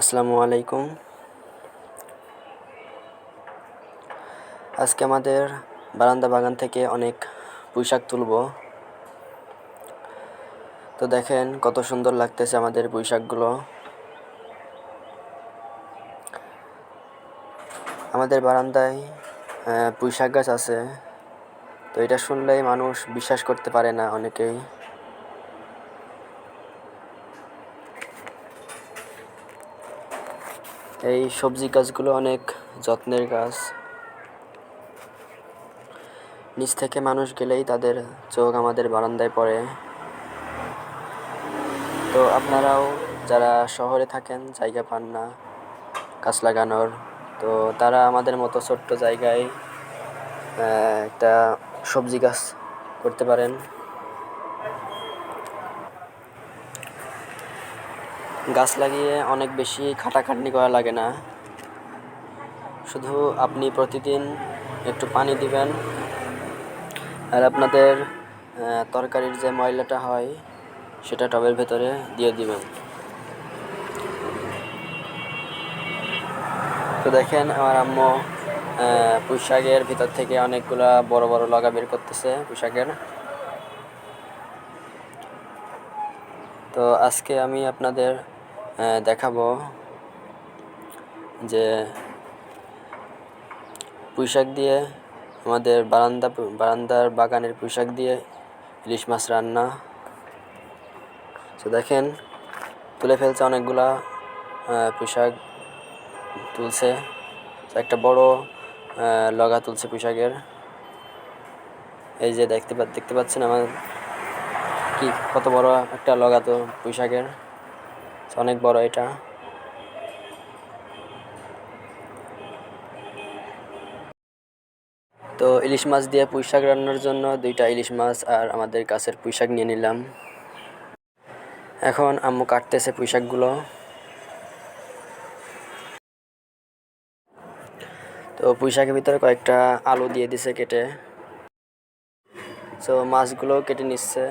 আসসালামু আলাইকুম। আজকে আমাদের বারান্দা বাগান থেকে অনেক পুঁইশাক তুলব। তো দেখেন কত সুন্দর লাগতেছে আমাদের পুঁইশাকগুলো। আমাদের বারান্দায় পুঁইশাক গাছ আছে। তো এটা শুনলেই মানুষ বিশ্বাস করতে পারে না অনেকেই। এই সবজি গাছগুলো অনেক যত্নের গাছ। নিচ থেকে মানুষ গেলেই তাদের চোখ আমাদের বারান্দায় পড়ে। তো আপনারাও যারা শহরে থাকেন, জায়গা পান না, গাছ লাগানোর, তো তারা আমাদের মতো ছোট্ট জায়গায় একটা সবজি গাছ করতে পারেন। গাছ লাগিয়ে অনেক বেশি খাটাখাটনি করা লাগে না। শুধু আপনি প্রতিদিন একটু পানি দিবেন। আর আপনাদের তরকারির যে ময়লাটা হয় সেটা টবের ভেতরে দিয়ে দিবেন। তো দেখেন আমার আম্মু আহ, পুঁই শাকের ভিতর থেকে অনেকগুলা বড় বড় লগা বের করতেছে পুঁই শাকের তো আজকে আমি আপনাদের দেখাবো যে পুঁইশাক দিয়ে আমাদের বারান্দা বারান্দার বাগানের পুঁইশাক দিয়ে ইলিশ মাছ রান্না। তো দেখেন তুলে ফেলছে অনেকগুলা আহ, পুঁইশাক তুলছে। একটা বড় লগা তুলছে পুঁইশাকের। এই যে দেখতে দেখতে পাচ্ছেন আমার কি কত বড় একটা লগা তো পুঁইশাকের। অনেক বড় এটা। তো ইলিশ মাছ দিয়ে পুঁই শাক রান্নার জন্য দুইটা ইলিশ মাছ আর আমাদের গাছের পুঁই শাক নিয়ে নিলাম। এখন আম্মু কাটতেছে পুঁই শাকগুলো তো পুঁই শাকের ভিতরে কয়েকটা আলু দিয়ে দিছে কেটে। তো মাছগুলো কেটে নিচ্ছে।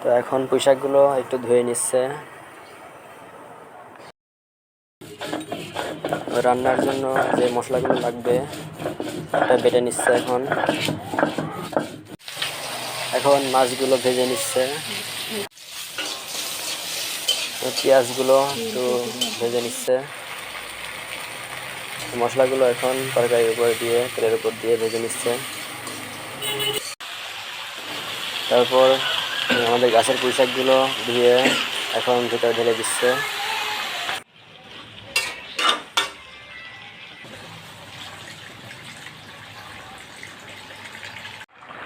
তো এখন পুঁই শাকগুলো একটু ধুয়ে নিচ্ছে। রান্নার জন্য যে মশলাগুলো লাগবে, ওটা বেটে নিচ্ছে এখন। এখন মাছগুলো ভেজে নিচ্ছে। পেঁয়াজগুলো একটু ভেজে নিচ্ছে। মশলাগুলো এখন তরকারির উপর দিয়ে, তেলের উপর দিয়ে ভেজে নিচ্ছে। তারপর আমাদের গাছের পুঁই শাকগুলো ধুয়ে এখন ভিতরে ঢেলে দিচ্ছে।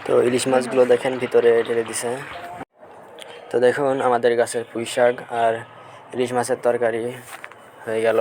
তো ইলিশ মাছগুলো দেখেন ভিতরে ঢেলে দিছে। তো দেখুন আমাদের গাছের পুঁই শাক আর ইলিশ মাছের তরকারি হয়ে গেল।